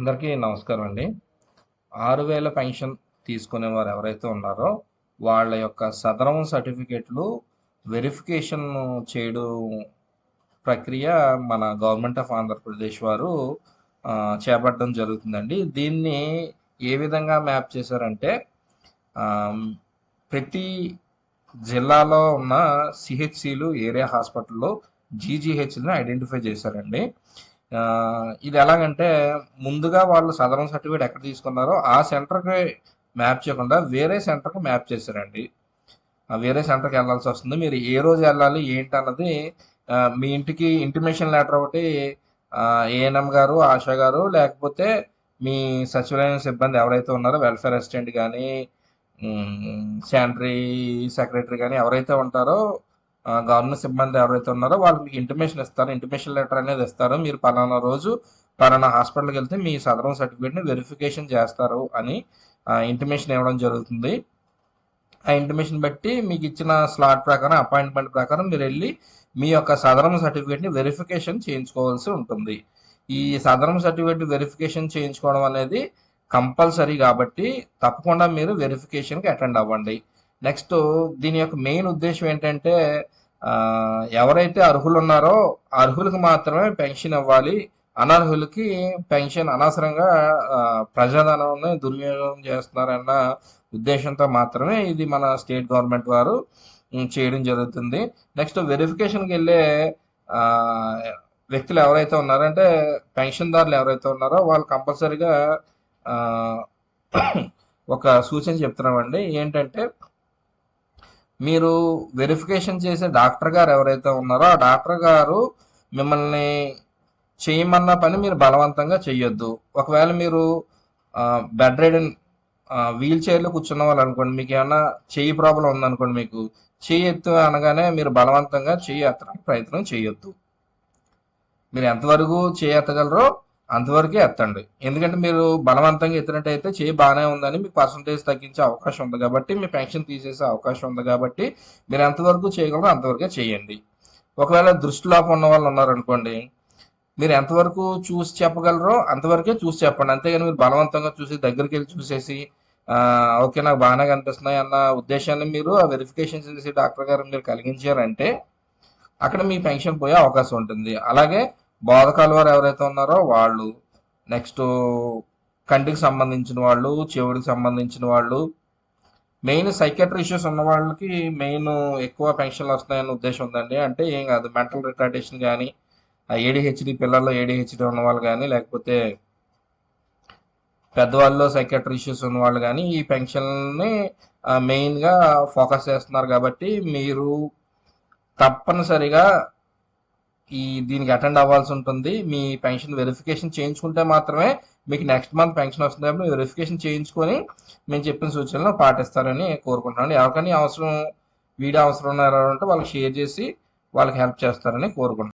అందరికీ నమస్కారం అండి. ఆరు వేల పెన్షన్ తీసుకునే వారు ఎవరైతే ఉన్నారో వాళ్ళ యొక్క సదరం సర్టిఫికేట్లు వెరిఫికేషన్ చేయడం ప్రక్రియ మన గవర్నమెంట్ ఆఫ్ ఆంధ్రప్రదేశ్ వారు చేపట్టడం జరుగుతుందండి. దీన్ని ఏ విధంగా మ్యాప్ చేశారంటే ప్రతి జిల్లాలో ఉన్న సిహెచ్సిలు ఏరియా హాస్పిటల్లో జీజీహెచ్ని ఐడెంటిఫై చేశారండి. ఇది ఎలాగంటే ముందుగా వాళ్ళు సదరం సర్టిఫికేట్ ఎక్కడ తీసుకున్నారో ఆ సెంటర్కి మ్యాప్ చేయకుండా వేరే సెంటర్కి మ్యాప్ చేశారండి. వేరే సెంటర్కి వెళ్ళాల్సి వస్తుంది. మీరు ఏ రోజు వెళ్ళాలి ఏంటి అన్నది మీ ఇంటికి ఇంటిమేషన్ లెటర్ ఒకటి ఏఎన్ఎం గారు ఆశా గారు లేకపోతే మీ సచివాలయం సిబ్బంది ఎవరైతే ఉన్నారో వెల్ఫేర్ అసిస్టెంట్ కానీ శానిటరీ సెక్రటరీ కానీ ఎవరైతే ఉంటారో గవర్నమెంట్ సిబ్బంది ఎవరైతే ఉన్నారో వాళ్ళు మీకు ఇంటిమేషన్ ఇస్తారు. ఇంటిమేషన్ లెటర్ అనేది ఇస్తారు. మీరు పలానా రోజు పలానా హాస్పిటల్కి వెళ్తే మీ సదరం సర్టిఫికేట్ని వెరిఫికేషన్ చేస్తారు అని ఇంటిమేషన్ ఇవ్వడం జరుగుతుంది. ఆ ఇంటిమేషన్ బట్టి మీకు ఇచ్చిన స్లాట్ ప్రకారం అపాయింట్మెంట్ ప్రకారం మీరు వెళ్ళి మీ యొక్క సదరం సర్టిఫికేట్ని వెరిఫికేషన్ చేయించుకోవాల్సి ఉంటుంది. ఈ సదరం సర్టిఫికేట్ వెరిఫికేషన్ చేయించుకోవడం అనేది కంపల్సరీ కాబట్టి తప్పకుండా మీరు వెరిఫికేషన్కి అటెండ్ అవ్వండి. నెక్స్ట్ దీని యొక్క మెయిన్ ఉద్దేశం ఏంటంటే ఎవరైతే అర్హులు ఉన్నారో అర్హులకు మాత్రమే పెన్షన్ ఇవ్వాలి. అనర్హులకి పెన్షన్ అనవసరంగా ప్రజాధనాన్ని దుర్వినియోగం చేస్తున్నారన్న ఉద్దేశంతో మాత్రమే ఇది మన స్టేట్ గవర్నమెంట్ వారు చేయడం జరుగుతుంది. నెక్స్ట్ వెరిఫికేషన్కి వెళ్ళే వ్యక్తులు ఎవరైతే ఉన్నారో అంటే పెన్షన్దారులు ఎవరైతే ఉన్నారో వాళ్ళు కంపల్సరీగా ఒక సూచన చెప్తున్నామండి. ఏంటంటే మీరు వెరిఫికేషన్ చేసే డాక్టర్ గారు ఎవరైతే ఉన్నారో ఆ డాక్టర్ గారు మిమ్మల్ని చేయమన్న పని మీరు బలవంతంగా చేయొద్దు ఒకవేళ మీరు బెడ్ రైడ్ వీల్ చైర్లో కూర్చున్న వాళ్ళు అనుకోండి మీకు ఏమైనా చెయ్యి ప్రాబ్లం ఉందనుకోండి మీకు చెయ్యి ఎత్తు అనగానే మీరు బలవంతంగా చెయ్యి ఎత్తడానికి ప్రయత్నం చేయొద్దు మీరు ఎంతవరకు చేయి ఎత్తగలరో అంతవరకే ఎత్తండి. ఎందుకంటే మీరు బలవంతంగా ఎత్తినట్టయితే చేయి బాగానే ఉందని మీకు పర్సంటేజ్ తగ్గించే అవకాశం ఉంది కాబట్టి మీ పెన్షన్ తీసేసే అవకాశం ఉంది కాబట్టి మీరు ఎంతవరకు చేయగలరో అంతవరకే చేయండి. ఒకవేళ దృష్టిలోపం ఉన్న వాళ్ళు ఉన్నారనుకోండి మీరు ఎంతవరకు చూసి చెప్పగలరో అంతవరకే చూసి చెప్పండి. అంతేగాని మీరు బలవంతంగా చూసి దగ్గరికి వెళ్ళి చూసేసి ఓకే నాకు బాగానే కనిపిస్తున్నాయి అన్న ఉద్దేశాన్ని మీరు ఆ వెరిఫికేషన్ చేసి డాక్టర్ గారు మీరు కలిగించారంటే అక్కడ మీ పెన్షన్ పోయే అవకాశం ఉంటుంది. అలాగే బోధకాలు వారు ఎవరైతే ఉన్నారో వాళ్ళు నెక్స్ట్ కంటికి సంబంధించిన వాళ్ళు చెవుడికి సంబంధించిన వాళ్ళు మెయిన్ సైకెట్రీ ఇష్యూస్ ఉన్న వాళ్ళకి మెయిన్ ఎక్కువ పెన్షన్లు వస్తున్నాయన్న ఉద్దేశం ఉందండి. అంటే ఏం కాదు మెంటల్ రిటార్డేషన్ కానీ ఏడిహెచ్డి పిల్లల్లో ఏడిహెచ్డి ఉన్న వాళ్ళు కానీ లేకపోతే పెద్దవాళ్ళలో సైకెట్రీ ఇష్యూస్ ఉన్న వాళ్ళు కానీ ఈ పెన్షన్ని మెయిన్గా ఫోకస్ చేస్తున్నారు కాబట్టి మీరు తప్పనిసరిగా ఈ దీనికి అటెండ్ అవ్వాల్సి ఉంటుంది. మీ పెన్షన్ వెరిఫికేషన్ చేయించుకుంటే మాత్రమే మీకు నెక్స్ట్ మంత్ పెన్షన్ వస్తుంది కాబట్టి వెరిఫికేషన్ చేయించుకొని మేము చెప్పిన సూచనలు పాటిస్తారని కోరుకుంటున్నాను. ఎవరికైనా అవసరం వీడియో అవసరం ఉన్నారంటే వాళ్ళకి షేర్ చేసి వాళ్ళకి హెల్ప్ చేస్తారని కోరుకుంటున్నాను.